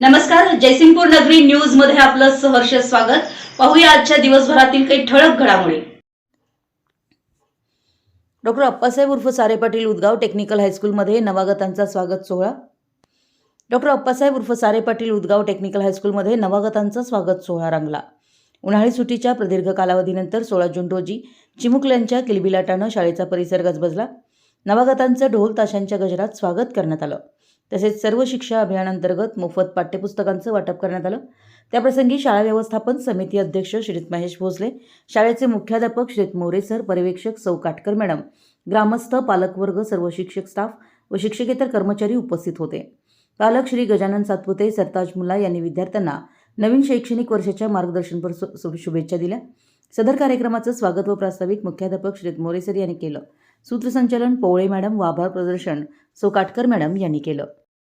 नमस्कार जयसिंगपूर नगरी न्यूजमध्ये आपलं सहर्ष स्वागत. पाहूया आजच्या दिवसभरातील काही ठळक घडामोडी. डॉक्टर अप्पासाहेब उर्फ सारे पाटील उदगाव टेक्निकल हायस्कूलमध्ये नवागतांचा स्वागत सोहळा. डॉक्टर अप्पासाहेब उर्फ सारे पाटील उदगाव टेक्निकल हायस्कूलमध्ये नवागतांचा स्वागत सोहळा रंगला. उन्हाळी सुट्टीच्या प्रदीर्घ कालावधीनंतर सोळा जून रोजी चिमुकल्यांच्या किलबिलाटानं शाळेचा परिसर गजबजला. नवागतांचं ढोल ताशांच्या गजरात स्वागत करण्यात आलं. तसेच सर्व शिक्षा अभियानांतर्गत मोफत पाठ्यपुस्तकांचं वाटप करण्यात आलं. त्याप्रसंगी शाळा व्यवस्थापन समिती अध्यक्ष श्रीत महेश भोसले शाळेचे मुख्याध्यापक श्रीत मोरे सर पर्यवेक्षक सौ काटकर मॅडम ग्रामस्थ पालकवर्ग सर्व शिक्षक स्टाफ व शिक्षकेतर कर्मचारी उपस्थित होते. पालक श्री गजानन सातपुते सरताज मुल्ला यांनी विद्यार्थ्यांना नवीन शैक्षणिक वर्षाच्या मार्गदर्शनपर शु- शुभेच्छा दिल्या. सदर कार्यक्रमाचं स्वागत व प्रास्ताविक मुख्याध्यापक श्रीत मोरे सर यांनी केलं. सूत्रसंचालन पोवळे मॅडम व आभार प्रदर्शन सो काटकर मॅडम यांनी केलं.